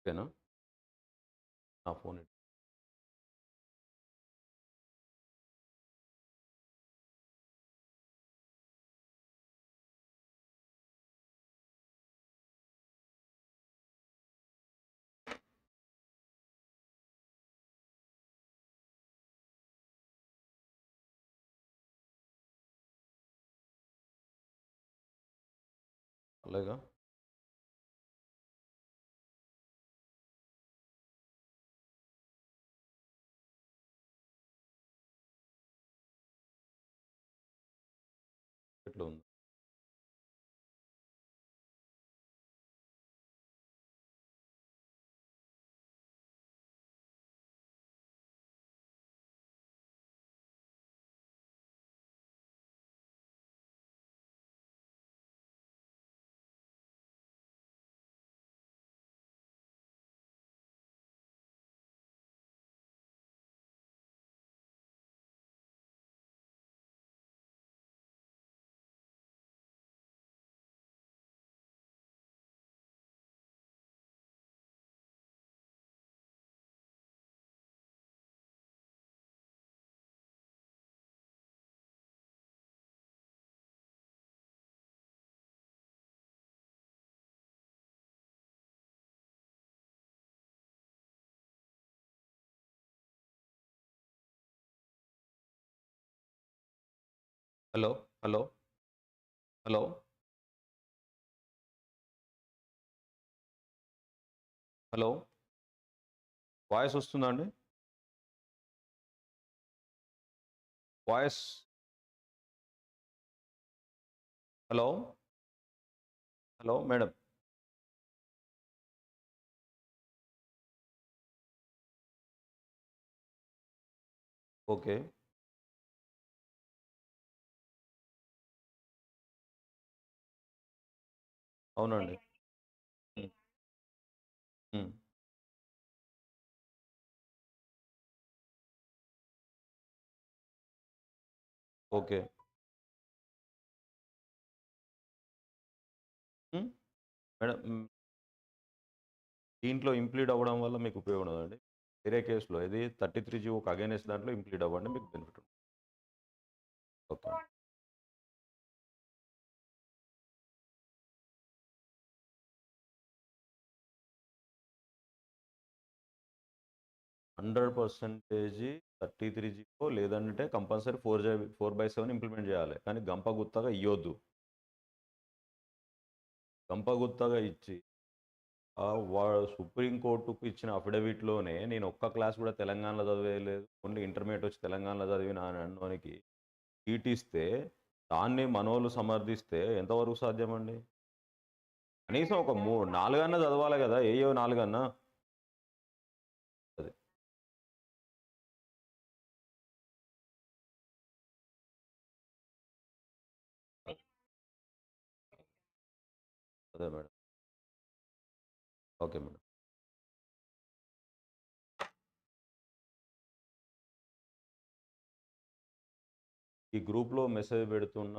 ఓకేనా నా ఫోన్ ఇటు. అలాగా ఎట్లా hello hello hello. Hello. Voice వస్తుందా అండి? Voice. Hello. Hello madam. Okay. అవునండి. ఓకే. మేడం దీంట్లో ఇంప్లీడ్ అవ్వడం వల్ల మీకు ఉపయోగం ఉండదండి వేరే కేసులో ఇది థర్టీ త్రీ జీ ఒక అగైనెస్ట్ దాంట్లో ఇంప్లీడ్ అవ్వండి మీకు బెనిఫిట్ ఉంటుంది. Okay hundred percentage thirty three జీలో లేదంటే compulsory four by four by seven implement చేయాలి. కానీ గంప గుత్తగా ఇవ్వద్దు గంప గుత్తగా ఇచ్చి వా- సుప్రీంకోర్టుకు ఇచ్చిన అఫిడవిట్లోనే నేను ఒక్క క్లాస్ కూడా తెలంగాణలో చదివేయలేదు ఓన్లీ ఇంటర్మీడియట్ వచ్చి తెలంగాణలో చదివిన అని అనడానికి దాన్ని మనోళ్ళు సమర్థిస్తే ఎంతవరకు సాధ్యమండి? కనీసం ఒక మూ నాలుగన్నా చదవాలి కదా ఏయో నాలుగన్నా. అదే మేడం. Okay madam. ఈ గ్రూప్లో మెసేజ్ పెడుతున్న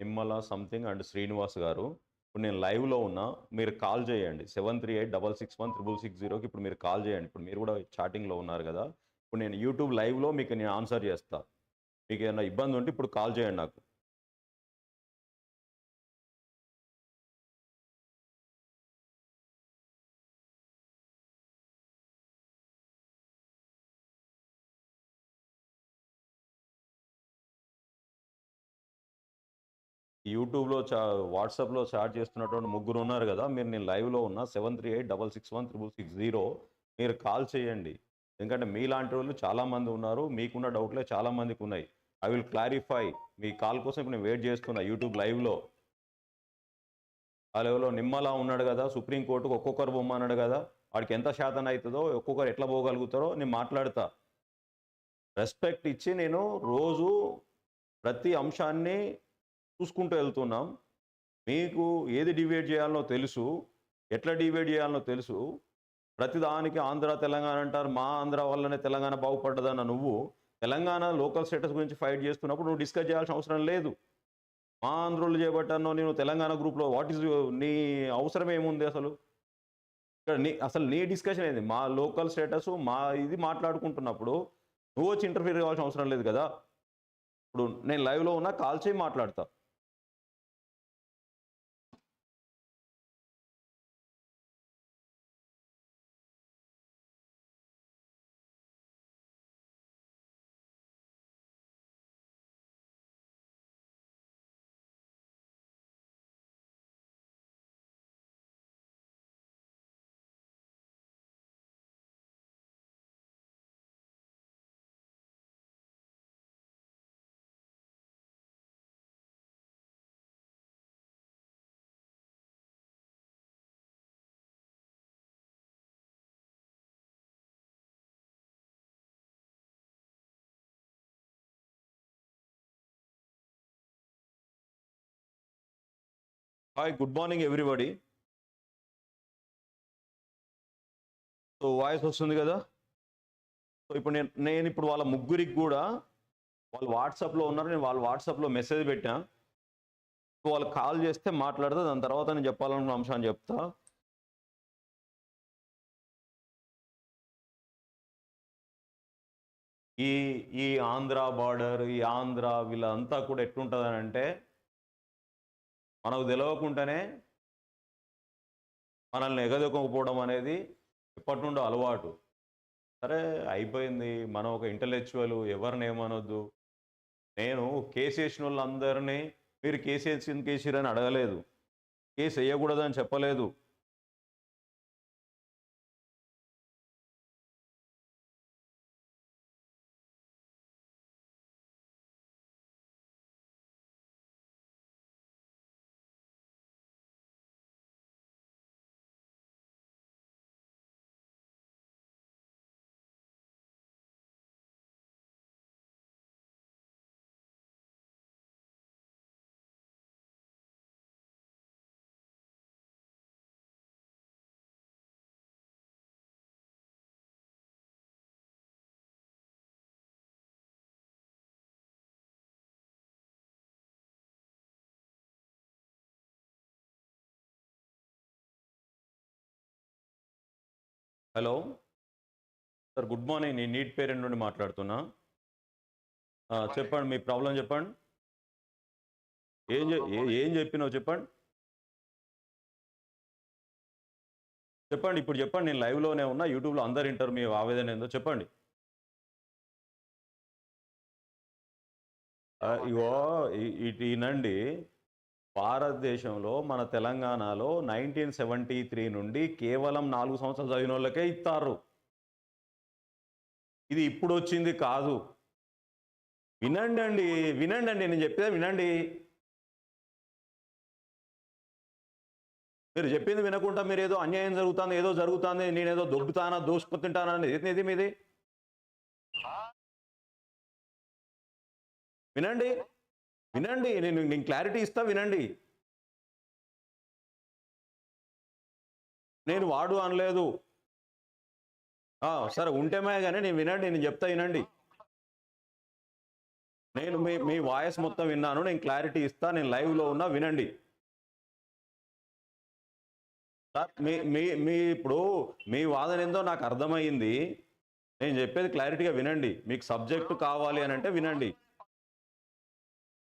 నిమ్మల సంథింగ్ అండ్ శ్రీనివాస్ గారు ఇప్పుడు నేను లైవ్లో ఉన్నా మీరు కాల్ చేయండి. Seven three eight double six one triple six జీరోకి ఇప్పుడు మీరు కాల్ చేయండి. ఇప్పుడు మీరు కూడా చాటింగ్లో ఉన్నారు కదా! ఇప్పుడు నేను యూట్యూబ్ లైవ్లో మీకు నేను ఆన్సర్ చేస్తా. మీకు ఏమైనా ఇబ్బంది ఉంటే ఇప్పుడు కాల్ చేయండి నాకు. యూట్యూబ్లో చా వాట్సాప్లో చాట్ చేస్తున్నటువంటి ముగ్గురు ఉన్నారు కదా మీరు నేను లైవ్లో ఉన్న seven three eight double six one triple six zero మీరు కాల్ చేయండి. ఎందుకంటే మీలాంటి వాళ్ళు చాలామంది ఉన్నారు మీకున్న డౌట్లే చాలామందికి ఉన్నాయి. ఐ విల్ క్లారిఫై మీ కాల్ కోసం ఇప్పుడు నేను వెయిట్ చేస్తున్నా యూట్యూబ్ లైవ్లో. ఆ లెవెల్లో నిమ్మలా ఉన్నాడు కదా సుప్రీంకోర్టుకు ఒక్కొక్కరు బొమ్మన్నాడు కదా వాడికి ఎంత శాతం అవుతుందో ఒక్కొక్కరు ఎట్లా పోగలుగుతారో నేను మాట్లాడతా. రెస్పెక్ట్ ఇచ్చి నేను రోజు ప్రతి అంశాన్ని చూసుకుంటూ వెళ్తున్నాం. మీకు ఏది డివైడ్ చేయాలనో తెలుసు. ఎట్లా డివైడ్ చేయాలనో తెలుసు. ప్రతిదానికి ఆంధ్ర తెలంగాణ అంటారు. మా ఆంధ్ర వల్లనే తెలంగాణ బాగుపడ్డదన్న నువ్వు తెలంగాణ లోకల్ స్టేటస్ గురించి ఫైట్ చేస్తున్నప్పుడు నువ్వు డిస్కస్ చేయాల్సిన అవసరం లేదు. మా ఆంధ్రులు చేపట్టానో నేను తెలంగాణ గ్రూప్లో వాట్ ఈస్ నీ అవసరం ఏముంది అసలు? ఇక్కడ నీ అసలు నీ డిస్కషన్ ఏంది? మా లోకల్ స్టేటస్ మా ఇది మాట్లాడుకుంటున్నప్పుడు నువ్వు వచ్చి ఇంటర్ఫీర్ కావాల్సిన అవసరం లేదు కదా? ఇప్పుడు నేను లైవ్లో ఉన్నా కాల్ చేయి మాట్లాడతా. Hi good morning everybody so voice వస్తుంది కదా? సో ఇప్పుడు నేను నేను ఇప్పుడు వాళ్ళ ముగ్గురికి కూడా వాళ్ళు వాట్సాప్లో ఉన్నారు. నేను వాళ్ళ వాట్సాప్లో మెసేజ్ పెట్టా. సో వాళ్ళు కాల్ చేస్తే మాట్లాడితే. దాని తర్వాత నేను చెప్పాలనుకున్న అంశాన్ని చెప్తా. ఈ ఈ ఆంధ్ర బార్డర్ ఈ ఆంధ్ర వీళ్ళంతా కూడా ఎట్లుంటుందని అంటే మనకు తెలియకుండానే మనల్ని ఎగదొక్కకపోవడం అనేది ఎప్పటి నుండో అలవాటు. సరే అయిపోయింది. మనం ఒక ఇంటలెక్చువల్ ఎవరిని ఏమనొద్దు. నేను కేసు వేసిన వాళ్ళందరినీ మీరు కేసు వేసింది కేసీర్ అని అడగలేదు. కేసు వేయకూడదని చెప్పలేదు. హలో. Sir good morning. నేను నీట్ పేరెంట్ నుండి మాట్లాడుతున్నా. చెప్పండి మీ ప్రాబ్లం చెప్పండి. ఏం ఏ- చెప్పినావు చెప్పండి. చెప్పండి ఇప్పుడు చెప్పండి. నేను లైవ్లోనే ఉన్నా. యూట్యూబ్లో అందరు వింటారు. మీ ఆవేదన ఏందో చెప్పండి. ఇగో ఇటు ఈనండి భారతదేశంలో మన తెలంగాణలో నైన్టీన్ సెవెంటీ త్రీ నుండి కేవలం నాలుగు సంవత్సరాలు చదివిన వాళ్ళకే ఇస్తారు ఇది ఇప్పుడు వచ్చింది కాదు. వినండి అండి వినండి అండి నేను చెప్పేది వినండి. మీరు చెప్పింది వినకుండా మీరు ఏదో అన్యాయం జరుగుతుంది ఏదో జరుగుతుంది నేనేదో దొబ్బుతానా దోసుకుతుంటానా అనేది మీది? వినండి. వినండి నేను నేను క్లారిటీ ఇస్తా వినండి. నేను వాడు అనలేదు. సరే ఉంటేమే కానీ నేను వినండి నేను చెప్తా వినండి. నేను మీ మీ వాయిస్ మొత్తం విన్నాను నేను క్లారిటీ ఇస్తా నేను లైవ్లో ఉన్నా వినండి. సార్ మీ మీ మీ ఇప్పుడు మీ వాదన ఏందో నాకు అర్థమైంది నేను చెప్పేది క్లారిటీగా వినండి. మీకు సబ్జెక్టు కావాలి అని అంటే వినండి.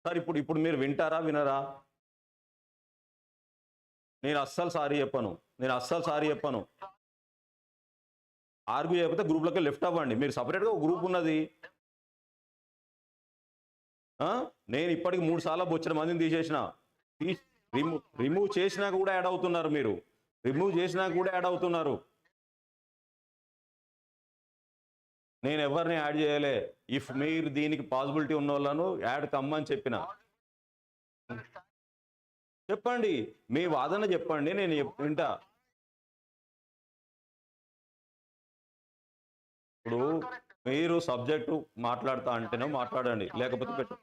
సార్ ఇప్పుడు ఇప్పుడు మీరు వింటారా వినరా? నేను అస్సలు సారీ చెప్పను. నేను అస్సలు సారీ చెప్పను. ఆర్గ్యూ చేయకపోతే గ్రూప్లోకి లెఫ్ట్ అవ్వండి. మీరు సపరేట్గా ఒక గ్రూప్ ఉన్నది. నేను ఇప్పటికి మూడు సార్లు బొచ్చిన మందిని తీసేసిన. తీ- రిమూవ్ రిమూవ్ చేసినా కూడా యాడ్ అవుతున్నారు మీరు. రిమూవ్ చేసినా కూడా యాడ్ అవుతున్నారు. నేను ఎవరిని యాడ్ చేయలే. ఇఫ్ మీరు దీనికి పాసిబిలిటీ ఉన్న వాళ్ళను యాడ్ కమ్మని చెప్పిన. చెప్పండి. మీ వాదన చెప్పండి. నేను వింటా. ఇప్పుడు మీరు సబ్జెక్టు మాట్లాడతా అంటేనే మాట్లాడండి. లేకపోతే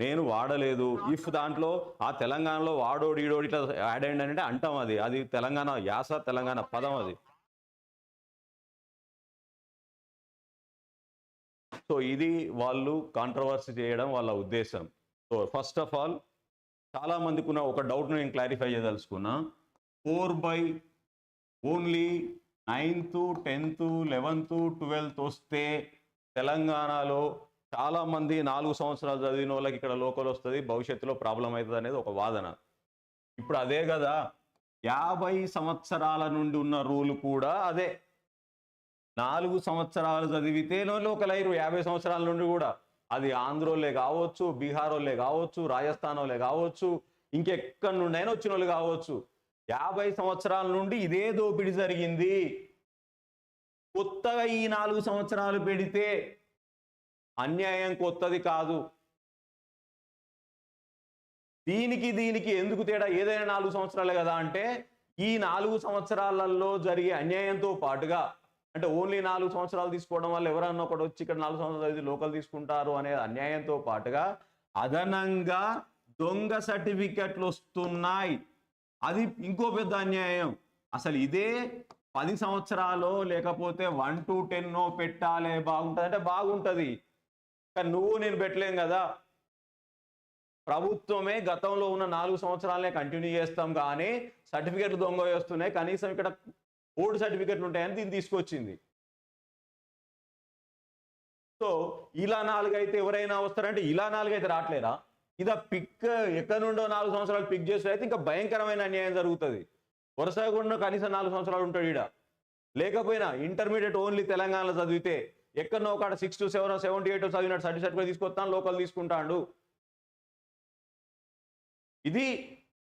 నేను వాడలేదు. ఇఫ్ దాంట్లో ఆ తెలంగాణలో వాడోడు ఈడోడు ఇట్లా యాడ్ అయ్యండి అంటే అంటాం అది. అది తెలంగాణ యాస తెలంగాణ పదం అది. సో ఇది వాళ్ళు కాంట్రవర్సీ చేయడం వాళ్ళ ఉద్దేశం. సో ఫస్ట్ ఆఫ్ ఆల్ చాలామందికి ఉన్న ఒక డౌట్ నేను clarify చేయదలుచుకున్నా. Four by only ninth tenth eleventh twelfth వస్తే తెలంగాణలో చాలామంది నాలుగు సంవత్సరాలు చదివిన వాళ్ళకి ఇక్కడ లోకల్ వస్తుంది భవిష్యత్తులో ప్రాబ్లం అవుతుంది అనేది ఒక వాదన. ఇప్పుడు అదే కదా యాభై సంవత్సరాల నుండి ఉన్న రూల్ కూడా అదే. నాలుగు సంవత్సరాలు చదివితేనో ఒక లైరు యాభై సంవత్సరాల నుండి కూడా. అది ఆంధ్రోళ్ళే కావచ్చు బీహారోళ్ళే కావచ్చు రాజస్థాన్ వాళ్ళే కావచ్చు ఇంకెక్కడి నుండి అయినా వచ్చిన వాళ్ళు కావచ్చు. యాభై సంవత్సరాల నుండి ఇదే దోపిడీ జరిగింది. కొత్తగా ఈ నాలుగు సంవత్సరాలు పెడితే అన్యాయం కొత్తది కాదు. దీనికి దీనికి ఎందుకు తేడా? ఏదైనా నాలుగు సంవత్సరాలే కదా అంటే ఈ నాలుగు సంవత్సరాలలో జరిగే అన్యాయంతో పాటుగా అంటే ఓన్లీ నాలుగు సంవత్సరాలు తీసుకోవడం వల్ల ఎవరన్నా ఒకటి వచ్చి ఇక్కడ నాలుగు సంవత్సరాలు చదివి లోకల్ తీసుకుంటారు అనే అన్యాయంతో పాటుగా అదనంగా దొంగ సర్టిఫికెట్లు వస్తున్నాయి. అది ఇంకో పెద్ద అన్యాయం. అసలు ఇదే పది సంవత్సరాలు లేకపోతే వన్ టు టెన్ పెట్టాలే బాగుంటుంది. అంటే బాగుంటుంది. కానీ నువ్వు నేను పెట్టలేం కదా. ప్రభుత్వమే గతంలో ఉన్న నాలుగు సంవత్సరాలనే కంటిన్యూ చేస్తాం కానీ సర్టిఫికెట్లు దొంగ వేస్తున్నాయి కనీసం ఇక్కడ ఓల్డ్ సర్టిఫికెట్లు ఉంటాయని దీన్ని తీసుకొచ్చింది. సో ఇలా నాలుగు అయితే ఎవరైనా వస్తారంటే ఇలా నాలుగు అయితే ఇదా పిక్ ఎక్కడ నుండో నాలుగు సంవత్సరాలు పిక్ చేస్తే అయితే ఇంకా భయంకరమైన అన్యాయం జరుగుతుంది. వరుసగా కూడా కనీసం నాలుగు సంవత్సరాలు ఉంటాడు ఈడ. లేకపోయినా ఇంటర్మీడియట్ ఓన్లీ తెలంగాణలో చదివితే ఎక్కడనో ఒక six to seven seventy eight చదివినట్టు certificate కూడా తీసుకొస్తాను లోకల్ తీసుకుంటాడు. ఇది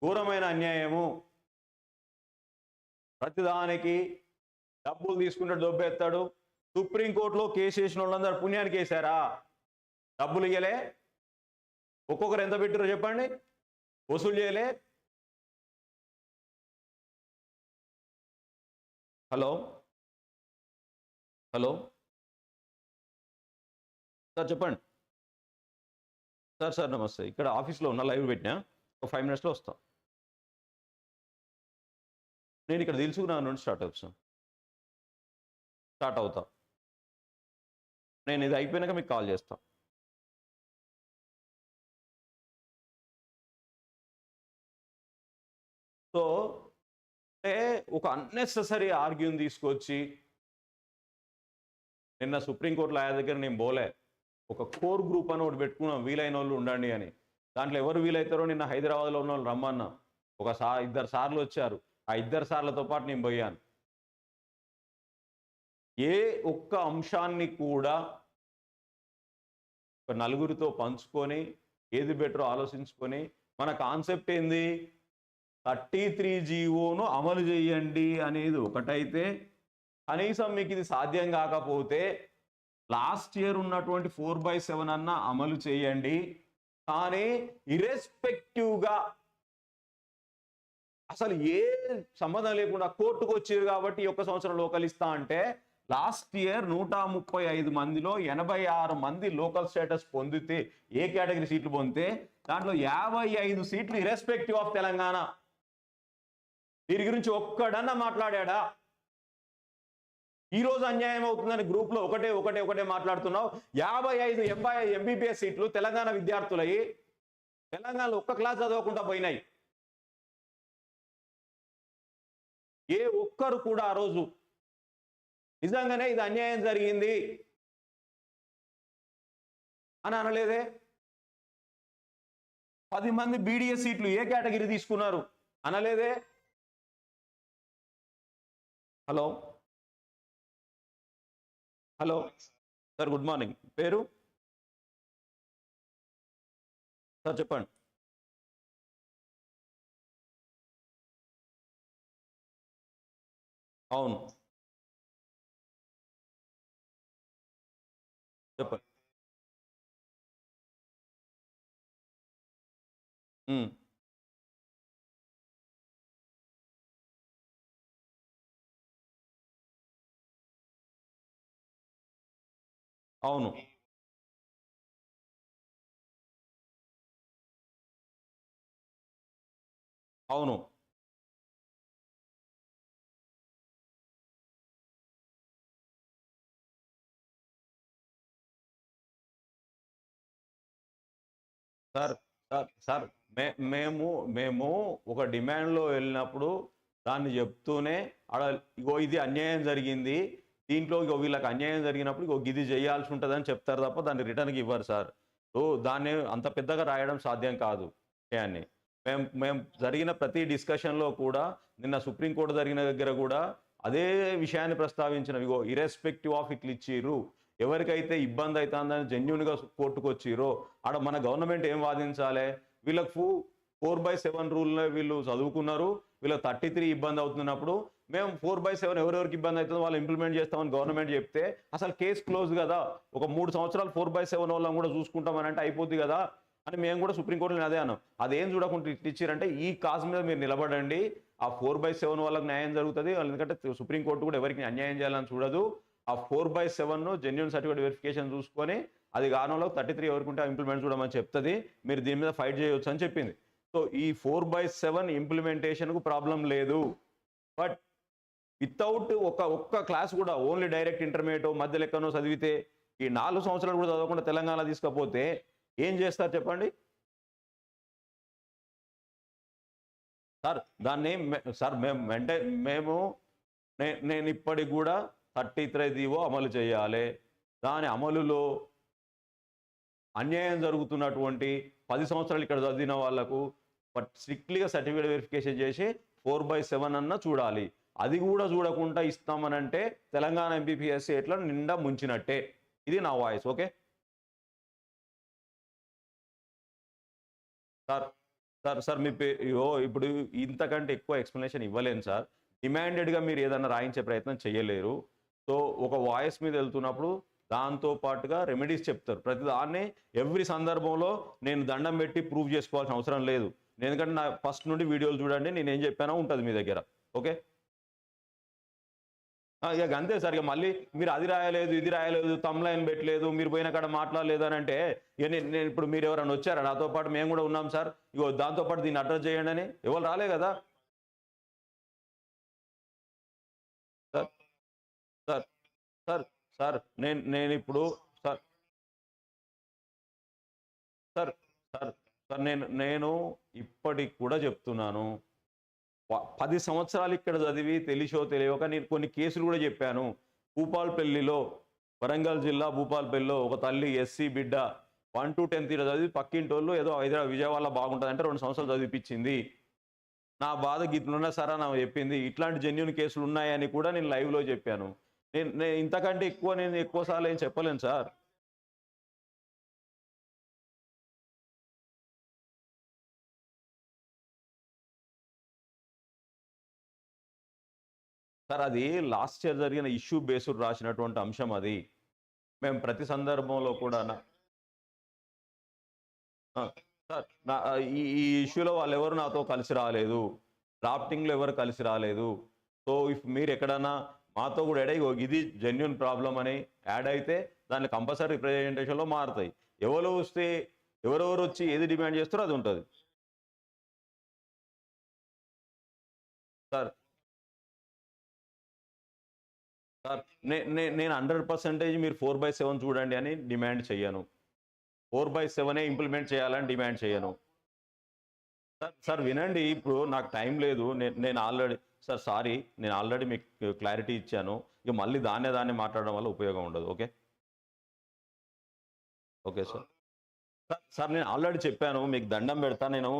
ఘోరమైన అన్యాయము. ప్రతిదానికి డబ్బులు తీసుకుంటే దొబ్బేస్తాడు. సుప్రీంకోర్టులో కేసు వేసిన వాళ్ళందరూ పుణ్యానికి వేశారా? డబ్బులు ఇయ్యలే? ఒక్కొక్కరు ఎంత పెట్టారో చెప్పండి. వసూలు చేయలే? హలో? హలో? సార్ చెప్పండి. సార్ సార్ నమస్తే. ఇక్కడ ఆఫీస్లో ఉన్న లైవ్ పెట్టినా. ఒక ఫైవ్ మినిట్స్లో వస్తా. నేను ఇక్కడ తెలుసుకున్నా నుండి స్టార్ట్ అవుతాను. స్టార్ట్ అవుతా. నేను ఇది అయిపోయినాక మీకు కాల్ చేస్తాం. సో అంటే ఒక అన్నెసెసరీ ఆర్గ్యూని తీసుకొచ్చి నిన్న సుప్రీంకోర్టు లాయర్ దగ్గర నేను పోలే ఒక కోర్ గ్రూప్ అని ఒకటి పెట్టుకున్నాం వీలైన వాళ్ళు ఉండండి అని. దాంట్లో ఎవరు వీలైతారో నిన్న హైదరాబాద్లో ఉన్న వాళ్ళు రమ్మన్నా. ఒక సా ఇద్దరు సార్లు వచ్చారు. ఆ ఇద్దరు సార్లతో పాటు నేను పోయాను. ఏ ఒక్క అంశాన్ని కూడా ఒక నలుగురితో పంచుకొని ఏది బెటరో ఆలోచించుకొని మన కాన్సెప్ట్ ఏంది? థర్టీ త్రీ జీవోను అమలు చేయండి అనేది ఒకటైతే కనీసం మీకు ఇది సాధ్యం కాకపోతే లాస్ట్ ఇయర్ ఉన్నటువంటి ఫోర్ బై సెవెన్ అన్న అమలు చేయండి. కానీ ఇరెస్పెక్టివ్గా అసలు ఏ సంబంధం లేకుండా కోర్టుకు వచ్చారు కాబట్టి ఒక్క సంవత్సరం లోకల్ ఇస్తా అంటే లాస్ట్ ఇయర్ నూట ముప్పై ఐదు మందిలో ఎనభై ఆరు మంది లోకల్ స్టేటస్ పొందితే ఏ కేటగిరీ సీట్లు పొందితే దాంట్లో యాభై ఐదు సీట్లు ఇరెస్పెక్టివ్ ఆఫ్ తెలంగాణ. దీని గురించి ఒక్కడన్నా మాట్లాడా ఈ రోజు అన్యాయం అవుతుందని గ్రూప్లో ఒకటే ఒకటే ఒకటే మాట్లాడుతున్నావు. యాభై ఐదు ఎంబై ఎంబీబీఎస్ సీట్లు తెలంగాణ విద్యార్థులయ్యి తెలంగాణలో ఒక్క క్లాస్ చదవకుండా పోయినాయి. ఏ ఒక్కరు కూడా ఆ రోజు నిజంగానే ఇది అన్యాయం జరిగింది అని అనలేదే? పది మంది బీడీఎస్ సీట్లు ఏ కేటగిరీ తీసుకున్నారు? అనలేదే? Hello? Hello? Sir good morning. పేరు? సార్ చెప్పండి. అవును చెప్పండి ఉమ్, అవును అవును సార్ సార్ సార్ మే మేము మేము ఒక డిమాండ్లో వెళ్ళినప్పుడు దాన్ని చెప్తూనే ఆడ ఇగో ఇది అన్యాయం జరిగింది దీంట్లో ఇగో వీళ్ళకి అన్యాయం జరిగినప్పుడు ఇగో ఇది చేయాల్సి ఉంటుందని చెప్తారు తప్ప దాన్ని రిటర్న్కి ఇవ్వరు సార్. సో దాన్ని అంత పెద్దగా రాయడం సాధ్యం కాదు విషయాన్ని మేము మేము జరిగిన ప్రతి డిస్కషన్లో కూడా నిన్న సుప్రీంకోర్టు జరిగిన దగ్గర కూడా అదే విషయాన్ని ప్రస్తావించిన. ఇగో ఇరెస్పెక్టివ్ ఆఫ్ ఇట్లు ఇచ్చిర్రు ఎవరికైతే ఇబ్బంది అవుతుందని జెన్యున్గా కోర్టుకు వచ్చిరో ఆడ మన గవర్నమెంట్ ఏం వాదించాలి? వీళ్ళకు ఫోర్ బై సెవెన్ రూల్లో వీళ్ళు చదువుకున్నారు వీళ్ళకి థర్టీ త్రీ ఇబ్బంది అవుతున్నప్పుడు మేము ఫోర్ బై సెవెన్ ఎవరెవరికి ఇబ్బంది అవుతుందో వాళ్ళు ఇంప్లిమెంట్ చేస్తామని గవర్నమెంట్ చెప్తే అసలు కేసు క్లోజ్ కదా? ఒక మూడు సంవత్సరాలు ఫోర్ బై సెవెన్ వాళ్ళని కూడా చూసుకుంటామని అంటే అయిపోద్ది కదా? అని మేము కూడా సుప్రీంకోర్టులో అదే అన్నాం. అదేం చూడకుండా ఇచ్చారంటే ఈ కాజ్ మీద మీరు నిలబడండి. ఆ ఫోర్ బై సెవెన్ వాళ్ళకి న్యాయం జరుగుతుంది. ఎందుకంటే సుప్రీంకోర్టు కూడా ఎవరికి అన్యాయం చేయాలని చూడదు. ఆ four by seven genuine certificate verification చూసుకొని అది కారణంలో థర్టీ త్రీ ఎవరికి ఉంటే ఇంప్లిమెంట్ చూడమని చెప్తుంది. మీరు దీని మీద ఫైట్ చేయొచ్చు అని చెప్పింది. సో ఈ ఫోర్ బై సెవెన్ ఇంప్లిమెంటేషన్కు ప్రాబ్లం లేదు. బట్ వితౌట్ ఒక ఒక్క క్లాస్ కూడా ఓన్లీ డైరెక్ట్ ఇంటర్మీడియట్ మధ్య లెక్కనో చదివితే ఈ నాలుగు సంవత్సరాలు కూడా చదవకుండా తెలంగాణ తీసుకపోతే ఏం చేస్తారు చెప్పండి? సార్ దాన్ని సార్ మేము అంటే మేము నేను ఇప్పటికి కూడా థర్టీ త్రై దీవో అమలు చేయాలి. దాని అమలులో అన్యాయం జరుగుతున్నటువంటి పది సంవత్సరాలు ఇక్కడ చదివిన వాళ్ళకు బట్ స్ట్రిక్ట్లీగా సర్టిఫికేట్ వెరిఫికేషన్ చేసి ఫోర్ బై సెవెన్ అన్న చూడాలి. అది కూడా చూడకుండా ఇస్తామనంటే తెలంగాణ ఎంపీపీఎస్సీ ఎట్లా నిండా ముంచినట్టే. ఇది నా voice okay? Sir sir sir మీ పే ఇప్పుడు ఇంతకంటే ఎక్కువ ఎక్స్ప్లెనేషన్ ఇవ్వలేను సార్. డిమాండెడ్గా మీరు ఏదైనా రాయించే ప్రయత్నం చేయలేరు. సో ఒక వాయిస్ మీద వెళ్తున్నప్పుడు దాంతో పాటుగా రెమెడీస్ చెప్తారు. ప్రతి దాన్ని ఎవ్రీ సందర్భంలో నేను దండం పెట్టి ప్రూవ్ చేసుకోవాల్సిన అవసరం లేదు. నేను ఎందుకంటే నా ఫస్ట్ నుండి వీడియోలు చూడండి నేను ఏం చెప్పానో ఉంటుంది మీ దగ్గర. ఓకే? ఇక అంతే సార్ ఇక మళ్ళీ మీరు అది రాయలేదు ఇది రాయలేదు తమ్లైన్ పెట్టలేదు మీరు పోయిన కాడ మాట్లాడలేదు అని అంటే ఇక నేను నేను ఇప్పుడు మీరు ఎవరైనా వచ్చారా? నాతో పాటు మేము కూడా ఉన్నాం సార్. ఇగో దాంతో పాటు దీన్ని అడ్రస్ చేయండి అని. ఎవరు రాలే కదా? సార్ సార్ నేను నేను ఇప్పుడు సార్ సార్ సార్ సార్ నేను నేను ఇప్పటికి కూడా చెప్తున్నాను. ప- పది సంవత్సరాలు ఇక్కడ చదివి తెలిసో తెలియక నేను కొన్ని కేసులు కూడా చెప్పాను. భూపాల్పల్లిలో వరంగల్ జిల్లా భూపాల్పల్లిలో ఒక తల్లి ఎస్సీ బిడ్డ వన్ టు టెన్త్ ఇయర్ చదివి పక్కింటోళ్ళు ఏదో హైదరాబాద్ విజయవాడలో బాగుంటుంది అంటే రెండు సంవత్సరాలు చదివిపించింది. నా బాధ గీతలున్నా సరే నా చెప్పింది ఇట్లాంటి జెన్యున్ కేసులు ఉన్నాయని కూడా నేను లైవ్లో చెప్పాను. నేను నేను ఇంతకంటే ఎక్కువ నేను ఎక్కువ సార్లు ఏం చెప్పలేను సార్. సార్ అది లాస్ట్ ఇయర్ జరిగిన ఇష్యూ బేస్డ్ రాసినటువంటి అంశం అది. మేము ప్రతి సందర్భంలో కూడా నా- సార్ నా ఈ ఈ ఇష్యూలో వాళ్ళు ఎవరు నాతో కలిసి రాలేదు. డ్రాఫ్టింగ్లో ఎవరు కలిసి రాలేదు. సో ఇఫ్ మీరు ఎక్కడన్నా మాతో కూడా ఎడ ఇది జెన్యున్ ప్రాబ్లం అని యాడ్ అయితే దాన్ని కంపల్సరీ రిప్రజెంటేషన్లో మారుతాయి. ఎవరు వస్తే ఎవరెవరు వచ్చి ఏది డిమాండ్ చేస్తారో అది ఉంటుంది. సార్. సార్ నేను హండ్రెడ్ పర్సెంటేజ్ మీరు ఫోర్ బై సెవెన్ చూడండి అని డిమాండ్ చేయను ఫోర్ బై సెవెనే ఇంప్లిమెంట్ చేయాలని డిమాండ్ చేయను సార్ సార్ వినండి ఇప్పుడు నాకు టైం లేదు. నేను నేను ఆల్రెడీ సార్ సారీ నేను ఆల్రెడీ మీకు క్లారిటీ ఇచ్చాను. ఇక మళ్ళీ దాన్నే దాన్ని మాట్లాడడం వల్ల ఉపయోగం ఉండదు okay? Okay sir. Sir sir నేను ఆల్రెడీ చెప్పాను మీకు దండం పెడతా. నేను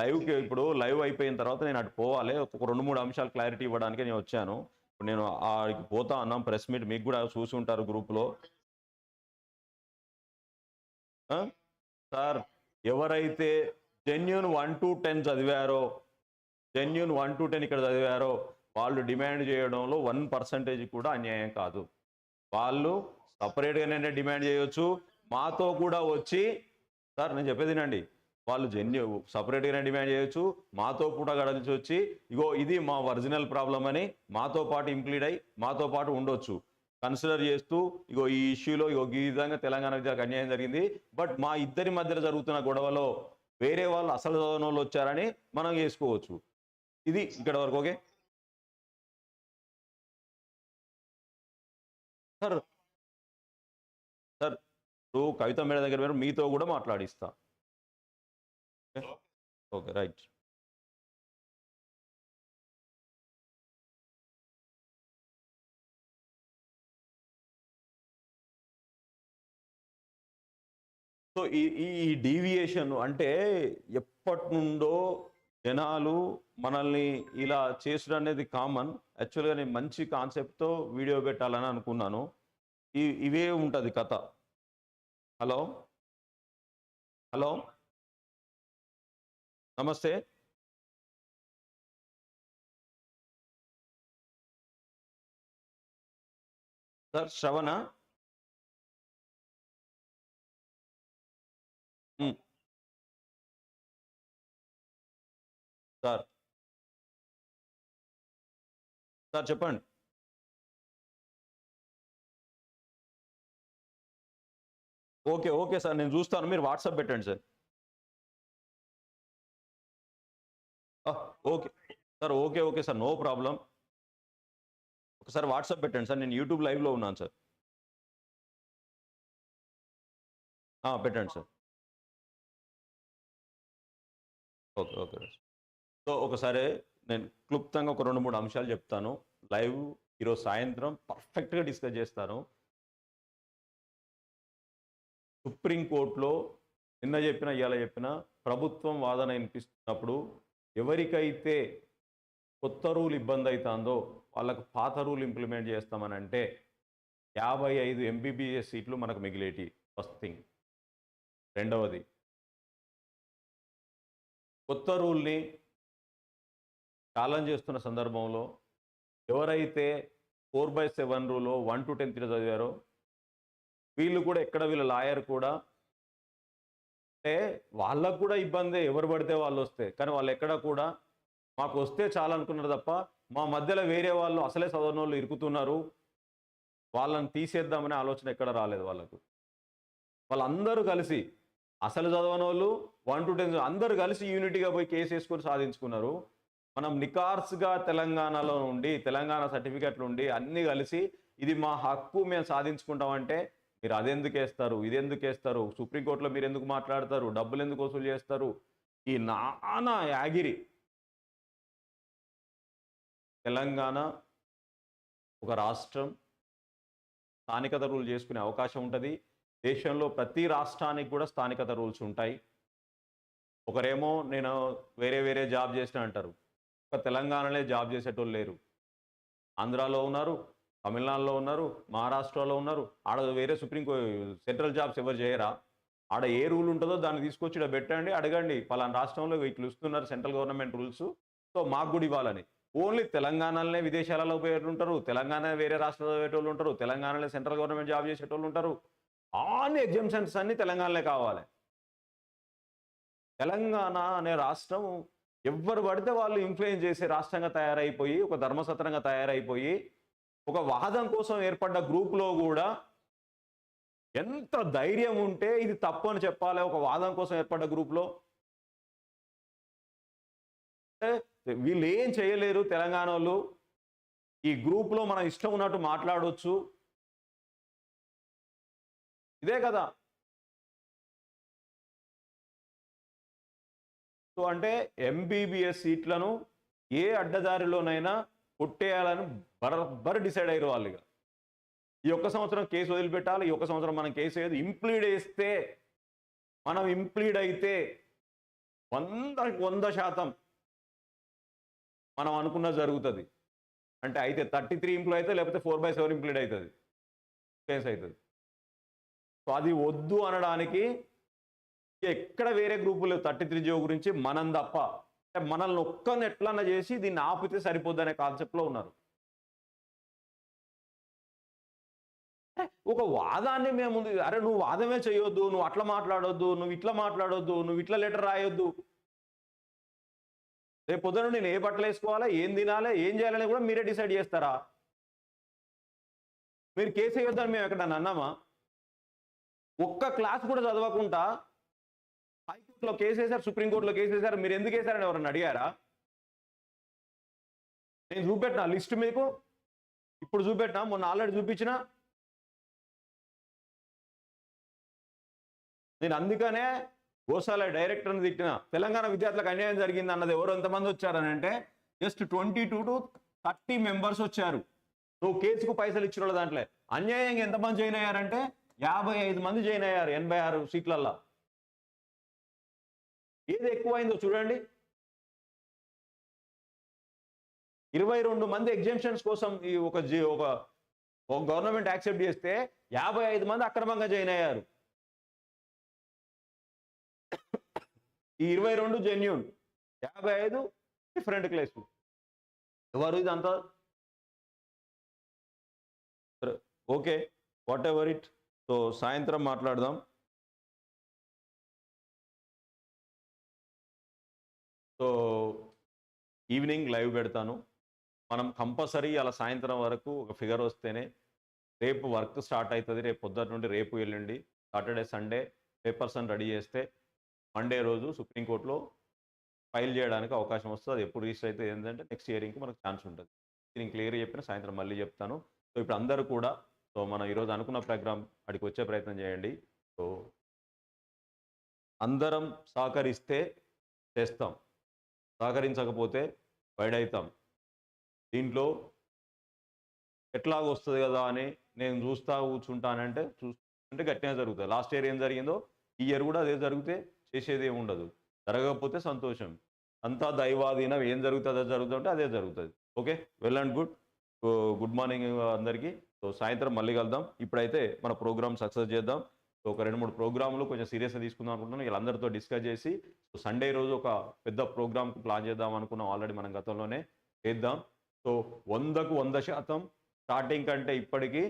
లైవ్కి ఇప్పుడు లైవ్ అయిపోయిన తర్వాత నేను అటు పోవాలి. ఒక రెండు మూడు అంశాలు క్లారిటీ ఇవ్వడానికి నేను వచ్చాను. ఇప్పుడు నేను ఆడికి పోతా అన్నాం ప్రెస్ మీట్ మీకు కూడా చూసి ఉంటారు గ్రూప్లో. సార్ ఎవరైతే జెన్యున్ వన్ టు టెన్ చదివారో జెన్యున్ వన్ టు టెన్ ఇక్కడ చదివారో వాళ్ళు డిమాండ్ చేయడంలో వన్ పర్సంటేజ్ కూడా అన్యాయం కాదు. వాళ్ళు సపరేట్గానే డిమాండ్ చేయొచ్చు. మాతో కూడా వచ్చి సార్ నేను చెప్పేది వినండి. వాళ్ళు జెన్యు సపరేట్గానే డిమాండ్ చేయొచ్చు. మాతో కూడా కలిసి వచ్చి ఇగో ఇది మా ఒరిజినల్ ప్రాబ్లం అని మాతో పాటు ఇంప్లీడ్ అయి మాతో పాటు ఉండొచ్చు. కన్సిడర్ చేస్తూ ఇగో ఈ ఇష్యూలో ఇగో ఈ విధంగా తెలంగాణ విద్యకు అన్యాయం జరిగింది. బట్ మా ఇద్దరి మధ్యలో జరుగుతున్న గొడవలో వేరే వాళ్ళు అసలు చదవని వాళ్ళు వచ్చారని మనం చేసుకోవచ్చు. ఇది ఇక్కడ వరకు okay? Sir sir so Kavitha madam దగ్గర మీరు మీతో కూడా మాట్లాడిస్తా. Okay right. సో ఈ ఈ డీవియేషన్ అంటే ఎప్పటి నుండో జనాలు మనల్ని ఇలా చేసుడు అనేది కామన్ యాక్చువల్గా నేను మంచి కాన్సెప్ట్తో వీడియో పెట్టాలని అనుకున్నాను. ఈ ఇవే ఉంటుంది కథ. హలో? హలో? నమస్తే? సార్ శ్రవణ? సార్. సార్ చెప్పండి. ఓకే ఓకే సార్ నేను చూస్తాను. మీరు వాట్సాప్ పెట్టండి sir. Okay. Sir okay okay sir no problem. ఒకసారి వాట్సాప్ పెట్టండి సార్ నేను యూట్యూబ్ లైవ్లో ఉన్నాను సార్. పెట్టండి సార్. Okay okay. సో ఒకసారి నేను క్లుప్తంగా ఒక రెండు మూడు అంశాలు చెప్తాను. లైవ్ ఈరోజు సాయంత్రం పర్ఫెక్ట్గా డిస్కస్ చేస్తాను. సుప్రీంకోర్టులో నిన్న చెప్పిన ఇవాళ చెప్పిన ప్రభుత్వం వాదన వినిపిస్తున్నప్పుడు ఎవరికైతే కొత్త రూల్ ఇబ్బంది అవుతుందో వాళ్ళకు పాత రూల్ ఇంప్లిమెంట్ చేస్తామని అంటే యాభై ఐదు ఎంబీబీఎస్ సీట్లు మనకు మిగిలేటి ఫస్ట్ థింగ్ రెండవది కొత్త రూల్ని ఛాలెంజ్ చేస్తున్న సందర్భంలో ఎవరైతే ఫోర్ బై సెవెన్ రూలో వన్ టు టెన్త్ చదివారో వీళ్ళు కూడా ఎక్కడ వీళ్ళ లాయర్ కూడా అంటే వాళ్ళకు కూడా ఇబ్బందే ఎవరు పడితే వాళ్ళు వస్తే. కానీ వాళ్ళు ఎక్కడ కూడా మాకు వస్తే చాలా అనుకున్నారు తప్ప మా మధ్యలో వేరే వాళ్ళు అసలే చదవని వాళ్ళు ఇరుకుతున్నారు. వాళ్ళని తీసేద్దామనే ఆలోచన ఎక్కడ రాలేదు వాళ్ళకు. వాళ్ళందరూ కలిసి అసలు చదవని వాళ్ళు వన్ టు టెన్ అందరూ కలిసి యూనిటీగా పోయి కేసు వేసుకొని సాధించుకున్నారు. మనం నికార్స్గా తెలంగాణలో ఉండి తెలంగాణ సర్టిఫికెట్లు ఉండి అన్నీ కలిసి ఇది మా హక్కు మేము సాధించుకుంటామంటే మీరు అదెందుకు వేస్తారు ఇది ఎందుకు వేస్తారు సుప్రీంకోర్టులో మీరు ఎందుకు మాట్లాడతారు డబ్బులు ఎందుకు వసూలు చేస్తారు? ఈ నానా యాగిరి. తెలంగాణ ఒక రాష్ట్రం. స్థానికత రూల్ చేసుకునే అవకాశం ఉంటుంది. దేశంలో ప్రతి రాష్ట్రానికి కూడా స్థానికత రూల్స్ ఉంటాయి. ఒకరేమో నేను వేరే వేరే జాబ్ చేసిన అంటారు. ఒక తెలంగాణలో జాబ్ చేసేటోళ్ళు లేరు. ఆంధ్రాలో ఉన్నారు తమిళనాడులో ఉన్నారు మహారాష్ట్రలో ఉన్నారు. ఆడ వేరే సుప్రీం సెంట్రల్ జాబ్స్ ఎవరు చేయరా? ఆడ ఏ రూల్ ఉంటుందో దాన్ని తీసుకొచ్చి ఇక్కడ పెట్టండి అడగండి. పలానా రాష్ట్రంలో ఇట్లు ఇస్తున్నారు సెంట్రల్ గవర్నమెంట్ రూల్స్. సో మాకు కూడా ఇవ్వాలని. ఓన్లీ తెలంగాణలోనే విదేశాలలో పోయేటోళ్ళు ఉంటారు తెలంగాణ వేరే రాష్ట్రాల్లో పోయేటోళ్ళు ఉంటారు తెలంగాణలో సెంట్రల్ గవర్నమెంట్ జాబ్ చేసేటోళ్ళు ఉంటారు. అన్ని ఎగ్జామ్షన్స్ అన్ని తెలంగాణలో కావాలి. తెలంగాణ అనే రాష్ట్రం ఎవరు పడితే వాళ్ళు ఇన్ఫ్లుయెన్స్ చేసే రాష్ట్రంగా తయారైపోయి ఒక ధర్మసత్రంగా తయారైపోయి ఒక వాదం కోసం ఏర్పడ్డ గ్రూప్లో కూడా ఎంత ధైర్యం ఉంటే ఇది తప్పు అని చెప్పాలి ఒక వాదం కోసం ఏర్పడ్డ గ్రూప్లో వీళ్ళు ఏం చేయలేరు తెలంగాణ వాళ్ళు. ఈ గ్రూప్లో మనం ఇష్టం ఉన్నట్టు మాట్లాడవచ్చు ఇదే కదా. సో అంటే ఎంబీబీఎస్ సీట్లను ఏ అడ్డదారిలోనైనా కొట్టేయాలని బరబ్బర డిసైడ్ అయ్యారు వాళ్ళు ఇక ఈ ఒక్క సంవత్సరం కేసు వదిలిపెట్టాలి ఈ ఒక్క సంవత్సరం మనం కేసు వేయదు ఇంప్లీడ్ వేస్తే మనం ఇంప్లీడ్ అయితే వంద వంద శాతం మనం అనుకున్న జరుగుతుంది. అంటే అయితే థర్టీ త్రీ ఇంప్లూ అయితే లేకపోతే ఫోర్ బై సెవెన్ ఇంప్లీడ్ అవుతుంది కేసు అవుతుంది సో అది వద్దు అనడానికి ఎక్కడ వేరే గ్రూపులు థర్టీ త్రీ జియో గురించి మనం తప్ప. అంటే మనల్ని ఒక్కని ఎట్లన్నా చేసి దీన్ని ఆపితే సరిపోద్ది అనే కాన్సెప్ట్లో ఉన్నారు. ఒక వాదాన్ని మేము అరే నువ్వు వాదమే చేయొద్దు నువ్వు అట్లా మాట్లాడొద్దు నువ్వు ఇట్లా మాట్లాడొద్దు నువ్వు ఇట్లా లెటర్ రాయొద్దు. రేపు పొద్దున నేను ఏ బట్టలు వేసుకోవాలా ఏం తినాలి ఏం చేయాలని కూడా మీరే డిసైడ్ చేస్తారా? మీరు కేసు వేయొద్దని మేము ఎక్కడ అన్నామా? ఒక్క క్లాస్ కూడా చదవకుండా హైకోర్టులో కేసు వేశారు సుప్రీంకోర్టులో కేసు వేశారు మీరు ఎందుకు వేశారని ఎవరన్నా అడిగారా? నేను చూపెట్టిన లిస్ట్ మీకు? ఇప్పుడు చూపెట్టినా మొన్న ఆల్రెడీ చూపించిన? నేను అందుకనే గోసాల డైరెక్టర్ని తిట్టిన. తెలంగాణ విద్యార్థులకు అన్యాయం జరిగింది అన్నది ఎవరు ఎంతమంది వచ్చారని అంటే just twenty two to thirty members వచ్చారు. నువ్వు కేసుకు పైసలు ఇచ్చిన దాంట్లో. అన్యాయంగా ఎంతమంది జాయిన్ అయ్యారంటే యాభై ఐదు మంది జాయిన్ అయ్యారు ఎనభై ఆరు సీట్లల్లో. ఏది ఎక్కువైందో చూడండి. ఇరవై రెండు మంది ఎగ్జామ్షన్స్ కోసం ఈ ఒక ఒక ఒక గవర్నమెంట్ యాక్సెప్ట్ చేస్తే యాభై ఐదు మంది అక్రమంగా జాయిన్ అయ్యారు. ఈ ఇరవై రెండు జెన్యున్ యాభై ఐదు డిఫరెంట్ క్లేస్. ఎవరు ఇదంతా? Okay whatever it. సో సాయంత్రం మాట్లాడదాం. సో ఈవినింగ్ లైవ్ పెడతాను. మనం కంపల్సరీ అలా సాయంత్రం వరకు ఒక ఫిగర్ వస్తేనే రేపు వర్క్ స్టార్ట్ అవుతుంది రేపు పొద్దున్న నుండి రేపు వెళ్ళండి సాటర్డే సండే పేపర్స్ అని రెడీ చేస్తే మండే రోజు సుప్రీంకోర్టులో ఫైల్ చేయడానికి అవకాశం వస్తుంది. అది ఎప్పుడు రిజిస్టర్ అయితే ఏంటంటే నెక్స్ట్ ఇయరింగ్కి మనకు ఛాన్స్ ఉంటుంది. నేను క్లియర్గా చెప్పిన సాయంత్రం మళ్ళీ చెప్తాను. సో ఇప్పుడు అందరూ కూడా సో మనం ఈరోజు అనుకున్న ప్రోగ్రామ్ అడికి వచ్చే ప్రయత్నం చేయండి. సో అందరం సహకరిస్తే చేస్తాం. సహకరించకపోతే బయట అవుతాం దీంట్లో ఎట్లాగ వస్తుంది కదా అని నేను చూస్తా కూర్చుంటానంటే చూస్తుంటే గట్టిగా జరుగుతుంది. లాస్ట్ ఇయర్ ఏం జరిగిందో ఈ ఇయర్ కూడా అదే జరిగితే చేసేది ఏమి ఉండదు. జరగకపోతే సంతోషం. అంతా దైవాధీనం. ఏం జరుగుతుందో జరుగుతుంటే అదే జరుగుతుంది. Okay? Well and good. Good morning అందరికీ. సో సాయంత్రం మళ్ళీ కలుద్దాం. ఇప్పుడైతే మన ప్రోగ్రామ్ సక్సెస్ చేద్దాం. ఒక రెండు మూడు ప్రోగ్రాములు కొంచెం సీరియస్గా తీసుకుందాం అనుకుంటున్నాను. వీళ్ళందరితో డిస్కస్ చేసి సో సండే రోజు ఒక పెద్ద ప్రోగ్రామ్ ప్లాన్ చేద్దాం అనుకున్నాం ఆల్రెడీ మనం గతంలోనే చేద్దాం. సో వందకు వంద శాతం స్టార్టింగ్ కంటే ఇప్పటికీ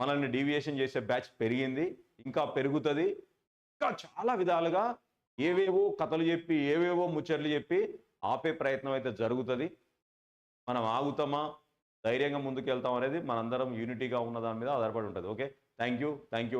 మనల్ని డీవియేషన్ చేసే బ్యాచ్ పెరిగింది ఇంకా పెరుగుతుంది. ఇంకా చాలా విధాలుగా ఏవేవో కథలు చెప్పి ఏవేవో ముచ్చట్లు చెప్పి ఆపే ప్రయత్నం అయితే జరుగుతుంది. మనం ఆగుతామా? ధైర్యంగా ముందుకు వెళ్తాం అనేది మనందరం యూనిటీగా ఉన్న దాని మీద ఆధారపడి ఉంటుంది. Okay? Thank you thank you